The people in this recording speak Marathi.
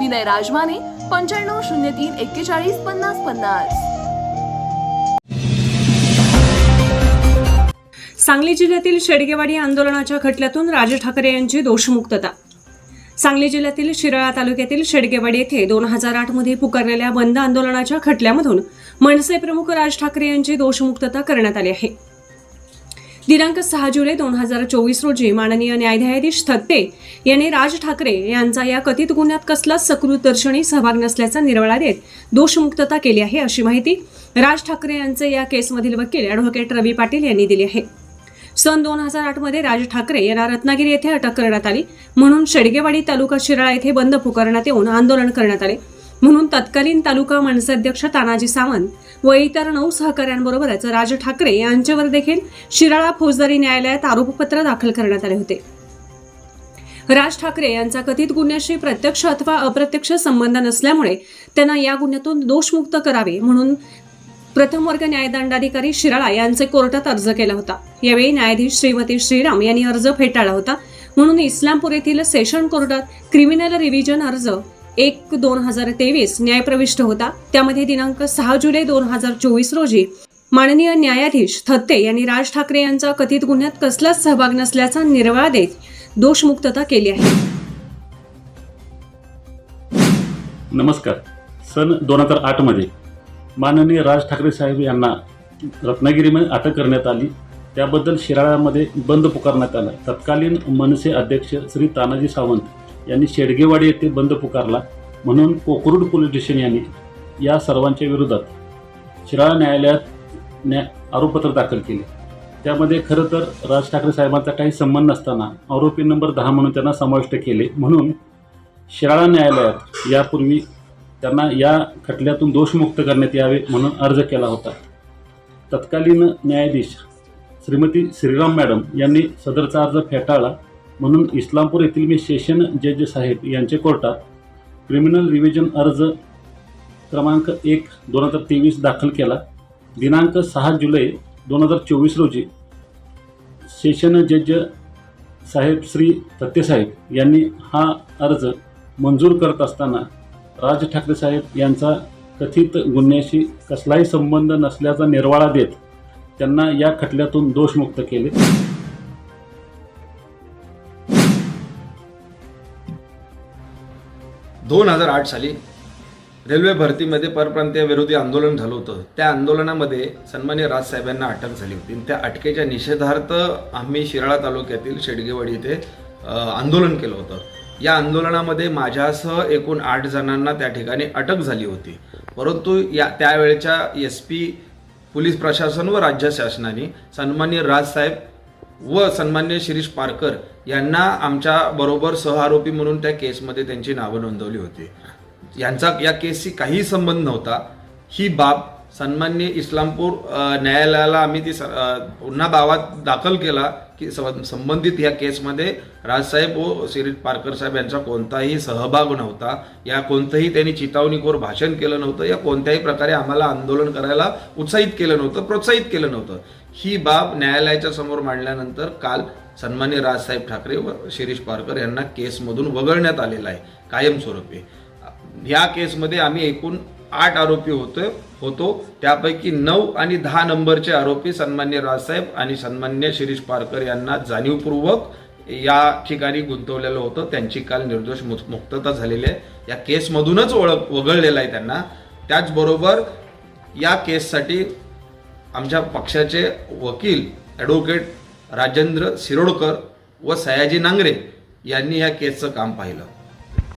विनय राजमाने पंच्याण्णव शून्य तीन एक्केचाळीस पन्नास पन्नास. सांगली जिल्ह्यातील शेडगेवाडी आंदोलनाच्या खटल्यातून राज ठाकरे यांची दोषमुक्तता. सांगली जिल्ह्यातील शिराळा तालुक्यातील शेडगेवाडी येथे दोन हजार आठमध्ये पुकारलेल्या बंद आंदोलनाच्या खटल्यामधून मनसे प्रमुख राज ठाकरे यांची दोषमुक्तता करण्यात आली आहे. दिनांक सहा जुलै दोन हजार चोवीस रोजी माननीय न्यायाधीश थत्ते यांनी राज ठाकरे यांचा या कथित गुन्ह्यात कसलाच सकृत दर्शनी सहभाग नसल्याचा निर्वाळा देत दोषमुक्तता केली आहे अशी माहिती राज ठाकरे यांचे या केसमधील वकील अॅडव्होकेट रवी पाटील यांनी दिली आहे. सन दोन हजार आठमध्ये राज ठाकरे यांना रत्नागिरी येथे अटक करण्यात आली. म्हणून शेडगेवाडी तालुका शिराळा येथे बंद पुकारण्यात येऊन आंदोलन करण्यात आले. म्हणून तत्कालीन तालुका मनसे अध्यक्ष तानाजी सावंत व इतर नऊ सहकाऱ्यांबरोबरच राज ठाकरे यांच्यावर देखील शिराळा फौजदारी न्यायालयात आरोपपत्र दाखल करण्यात आले होते. राज ठाकरे यांचा कथित गुन्ह्याशी प्रत्यक्ष अथवा अप्रत्यक्ष संबंध नसल्यामुळे त्यांना या गुन्ह्यातून दोषमुक्त करावे म्हणून प्रथम वर्ग न्यायदंडाधिकारी शिराळा यांचे कोर्टात अर्ज केला होता. यावेळी न्यायाधीश श्रीमती श्रीराम यांनी अर्ज फेटाळला होता. म्हणून इस्लामपूर येथील सेशन कोर्टात क्रिमिनल रिव्हिजन अर्ज एक दोन हजार तेवीस न्यायप्रविष्ट होता. त्यामध्ये दिनांक सहा जुलै दोन हजार चोवीस रोजी माननीय न्यायाधीश थत्ते यांनी राज ठाकरे यांचा कथित गुन्ह्यात कसलाच सहभाग नसल्याचा निर्वाळा देत दोषमुक्तता केली आहे. नमस्कार. सन दोन हजार आठमध्ये माननीय राज ठाकरे साहेब यांना रत्नागिरीमध्ये अटक करण्यात आली. त्याबद्दल शिराळ्यामध्ये बंद पुकारण्यात आला. तत्कालीन मनसे अध्यक्ष श्री तानाजी सावंत यांनी शेडगेवाडी येथे बंद पुकारला. म्हणून कोकरूड पोलीस स्टेशन यांनी या सर्वांच्या विरोधात शिराळा न्यायालयात न्या आरोपपत्र दाखल केले. त्यामध्ये खरं तर राज ठाकरे साहेबांचा काही संबंध नसताना आरोपी नंबर दहा म्हणून त्यांना समाविष्ट केले. म्हणून शिराळा न्यायालयात यापूर्वी त्यांना या खटल्यातून दोषमुक्त करण्यात यावे म्हणून अर्ज केला होता. तत्कालीन न्यायाधीश श्रीमती श्रीराम मॅडम यांनी सदरचा अर्ज फेटाळला. म्हणून इस्लामपूर येथील मी सेशन जजेस साहेब यांचे कोर्टात क्रिमिनल रिव्हिजन अर्ज क्रमांक एक दोन हजार तेवीस दाखल केला. दिनांक सहा जुलै दोन हजार चोवीस रोजी सेशन जज साहेब श्री सत्यसाहेब यांनी हा अर्ज मंजूर करत असताना राज ठाकरे साहेब यांचा कथित गुन्ह्याशी कसलाही संबंध नसल्याचा निर्वाळा देत त्यांना या खटल्यातून दोषमुक्त केले. दोन हजार आठ साली रेल्वे भरतीमध्ये परप्रांतीय विरोधी आंदोलन झालं होतं. त्या आंदोलनामध्ये सन्मान्य राजसाहेबांना अटक झाली होती. आणि त्या अटकेच्या निषेधार्थ आम्ही शिराळा तालुक्यातील शेडगेवाडी इथे आंदोलन केलं होतं. या आंदोलनामध्ये माझ्यासह एकूण आठ जणांना त्या ठिकाणी अटक झाली होती. परंतु या त्यावेळच्या एस पी पोलीस प्रशासन व राज्य शासनाने सन्मान्य राजसाहेब व सन्मान्य शिरीष पारकर यांना आमच्या बरोबर सहआरोपी म्हणून त्या केसमध्ये त्यांची नावं नोंदवली होती. यांचा या केसशी काही संबंध नव्हता. ही बाब सन्मान्य इस्लामपूर न्यायालयाला आम्ही ती पुन्हा दावा दाखल केला की संबंधित या केसमध्ये राजसाहेब व शिरीष पारकर साहेब यांचा कोणताही सहभाग नव्हता. या कोणतंही त्यांनी चितावणीखोर भाषण केलं नव्हतं. या कोणत्याही प्रकारे आम्हाला आंदोलन करायला उत्साहित केलं नव्हतं प्रोत्साहित केलं नव्हतं. ही बाब न्यायालयाच्या समोर मांडल्यानंतर काल सन्मान्य राजसाहेब ठाकरे व शिरीष पारकर यांना केसमधून वगळण्यात आलेलं आहे. कायमस्वरूपी ह्या केसमध्ये आम्ही एकूण आठ आरोपी होतो होतो. त्यापैकी नऊ आणि दहा नंबरचे आरोपी सन्मान्य राजसाहेब आणि सन्मान्य शिरीष पारकर यांना जाणीवपूर्वक या ठिकाणी गुंतवलेलं होतं. त्यांची काल निर्दोष मुक्तता झालेली आहे. या केसमधूनच ओळख वगळलेलं आहे त्यांना. त्याचबरोबर या केससाठी आमच्या पक्षाचे वकील ॲडव्होकेट राजेंद्र शिरोडकर व सयाजी नांगरे यांनी या केसचं काम पाहिलं.